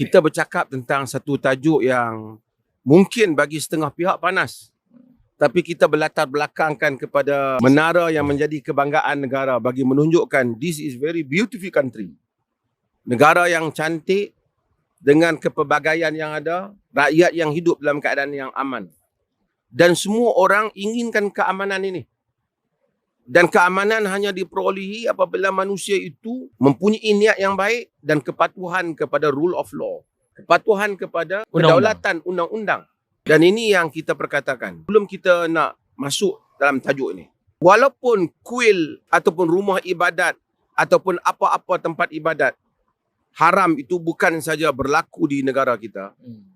kita bercakap tentang satu tajuk yang mungkin bagi setengah pihak panas. Tapi kita berlatar belakangkan kepada menara yang menjadi kebanggaan negara bagi menunjukkan this is very beautiful country. Negara yang cantik dengan kepelbagaian yang ada, rakyat yang hidup dalam keadaan yang aman. Dan semua orang inginkan keamanan ini. Dan keamanan hanya diperolehi apabila manusia itu mempunyai niat yang baik dan kepatuhan kepada rule of law. Kepatuhan kepada Undang-undang. kedaulatan undang-undang. Dan ini yang kita perkatakan. Belum kita nak masuk dalam tajuk ini. Walaupun kuil ataupun rumah ibadat ataupun apa-apa tempat ibadat haram itu bukan saja berlaku di negara kita. Hmm.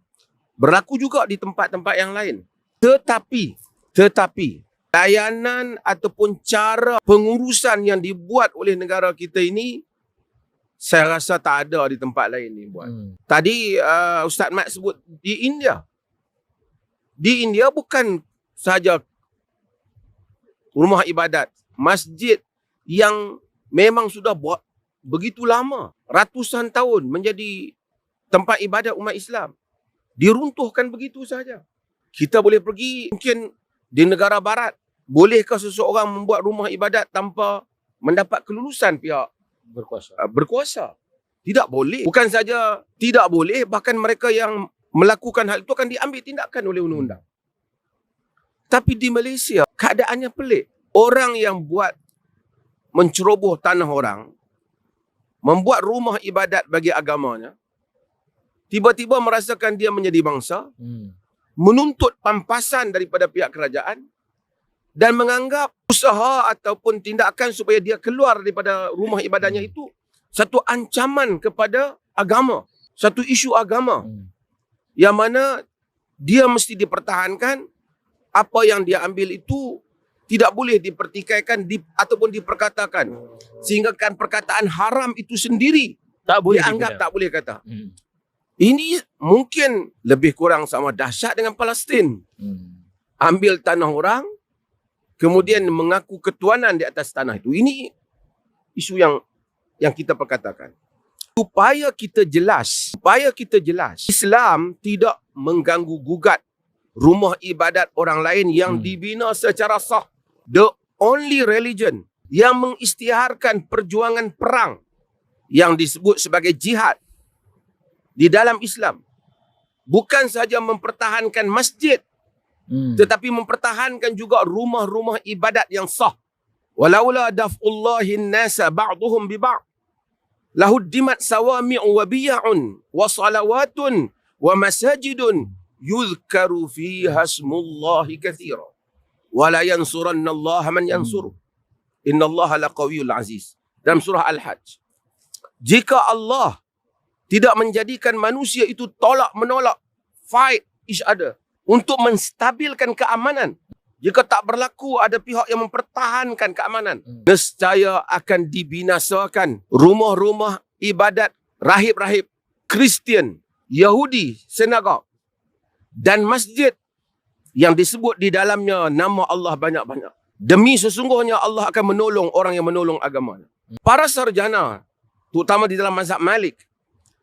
Berlaku juga di tempat-tempat yang lain. Tetapi, tetapi layanan ataupun cara pengurusan yang dibuat oleh negara kita ini saya rasa tak ada di tempat lain ni buat. Hmm. Tadi uh, Ustaz Mat sebut di India. Di India bukan saja rumah ibadat, masjid yang memang sudah buat begitu lama, ratusan tahun menjadi tempat ibadat umat Islam. Diruntuhkan begitu saja. Kita boleh pergi mungkin di negara barat, bolehkah seseorang membuat rumah ibadat tanpa mendapat kelulusan pihak Berkuasa. uh, berkuasa. Tidak boleh. Bukan saja tidak boleh, bahkan mereka yang melakukan hal itu akan diambil tindakan oleh undang-undang. Tapi di Malaysia, keadaannya pelik. Orang yang buat menceroboh tanah orang, membuat rumah ibadat bagi agamanya, tiba-tiba merasakan dia menjadi bangsa, Hmm. menuntut pampasan daripada pihak kerajaan dan menganggap usaha ataupun tindakan supaya dia keluar daripada rumah ibadahnya itu satu ancaman kepada agama, satu isu agama Hmm. yang mana dia mesti dipertahankan apa yang dia ambil itu tidak boleh dipertikaikan di, ataupun diperkatakan sehingga kan perkataan haram itu sendiri Tak boleh dianggap digunakan. tak boleh kata. Hmm. Ini mungkin lebih kurang sama dahsyat dengan Palestin. Hmm. ambil tanah orang kemudian mengaku ketuanan di atas tanah itu. Ini isu yang yang kita perkatakan. Supaya kita jelas supaya kita jelas Islam tidak mengganggu gugat rumah ibadat orang lain yang Hmm. dibina secara sah. The only religion yang mengisytiharkan perjuangan perang yang disebut sebagai jihad di dalam Islam bukan saja mempertahankan masjid Hmm. tetapi mempertahankan juga rumah-rumah ibadat yang sah. Walaula daf'ullahi nasa ba'duhum bi ba'd. Lahuddimat sawami'u wa biya'un wa salawatun wa masajidun yuzkaru fiha ismullahi katsira wa la yansuranna Allah man yansuru. Inna Allah laqawiyyul aziz. Dalam surah al-hajj. Jika Allah tidak menjadikan manusia itu tolak menolak fight each other untuk menstabilkan keamanan. Jika tak berlaku ada pihak yang mempertahankan keamanan, Hmm. nescaya akan dibinasakan rumah-rumah ibadat rahib-rahib Kristian, Yahudi, sinagog dan masjid yang disebut di dalamnya nama Allah banyak-banyak. Demi sesungguhnya Allah akan menolong orang yang menolong agamanya. Para sarjana, terutama di dalam mazhab Malik,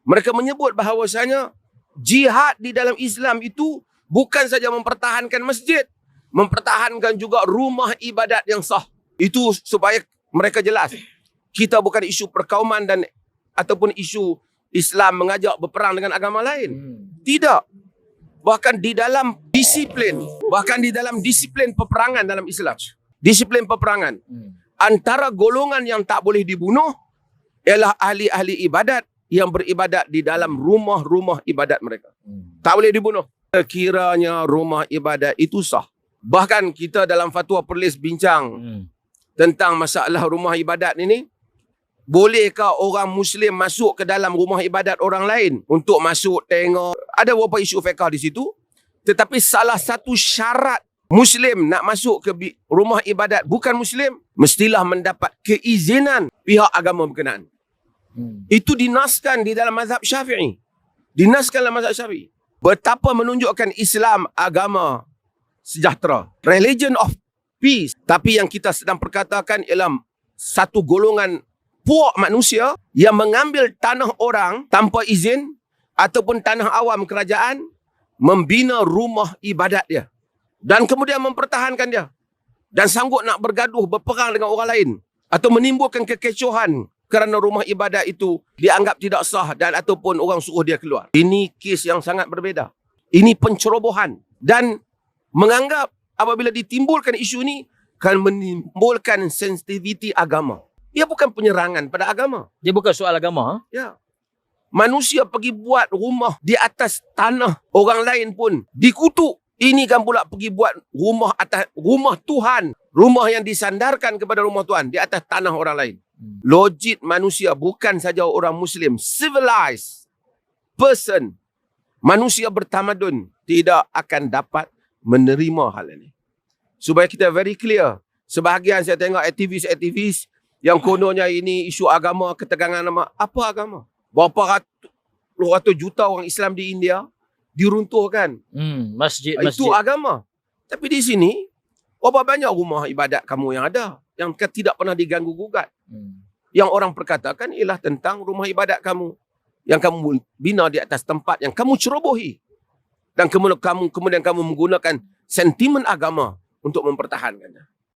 mereka menyebut bahawasanya jihad di dalam Islam itu bukan saja mempertahankan masjid, mempertahankan juga rumah ibadat yang sah. Itu supaya mereka jelas. Kita bukan isu perkauman dan ataupun isu Islam mengajak berperang dengan agama lain. Hmm. Tidak. Bahkan di dalam disiplin, bahkan di dalam disiplin peperangan dalam Islam. Disiplin peperangan. Hmm. Antara golongan yang tak boleh dibunuh ialah ahli-ahli ibadat yang beribadat di dalam rumah-rumah ibadat mereka. Hmm. Tak boleh dibunuh. Kiranya rumah ibadat itu sah. Bahkan kita dalam fatwa perlis bincang Hmm. tentang masalah rumah ibadat ini. Bolehkah orang Muslim masuk ke dalam rumah ibadat orang lain untuk masuk tengok? Ada beberapa isu fiqah di situ. Tetapi salah satu syarat Muslim nak masuk ke rumah ibadat bukan Muslim, mestilah mendapat keizinan pihak agama berkenaan. Hmm. Itu dinaskan di dalam mazhab syafi'i. Dinaskan dalam mazhab syafi'i. Betapa menunjukkan Islam agama sejahtera. Religion of peace. Tapi yang kita sedang perkatakan ialah satu golongan puak manusia yang mengambil tanah orang tanpa izin ataupun tanah awam kerajaan membina rumah ibadat dia dan kemudian mempertahankan dia dan sanggup nak bergaduh berperang dengan orang lain atau menimbulkan kekecohan kerana rumah ibadat itu dianggap tidak sah dan ataupun orang suruh dia keluar. Ini kes yang sangat berbeza. Ini pencerobohan dan menganggap apabila ditimbulkan isu ini akan menimbulkan sensitiviti agama. Ia bukan penyerangan pada agama. Dia bukan soal agama. ha? Ya. Manusia pergi buat rumah di atas tanah orang lain pun dikutuk. Ini kan pula pergi buat rumah atas rumah Tuhan, rumah yang disandarkan kepada rumah Tuhan di atas tanah orang lain. Hmm. Logik manusia bukan saja orang muslim, civilized person, manusia bertamadun tidak akan dapat menerima hal ini. Supaya kita very clear. Sebahagian saya tengok aktivis-aktivis yang kononnya ini isu agama, ketegangan nama. Apa agama? Berapa ratus, ratus juta orang Islam di India diruntuhkan. Hmm, masjid, Itu agama. Tapi di sini, berapa banyak rumah ibadat kamu yang ada yang tidak pernah diganggu gugat. Hmm. Yang orang perkatakan ialah tentang rumah ibadat kamu yang kamu bina di atas tempat yang kamu cerobohi. Dan kemudian kamu kemudian kamu menggunakan sentimen agama untuk mempertahankannya.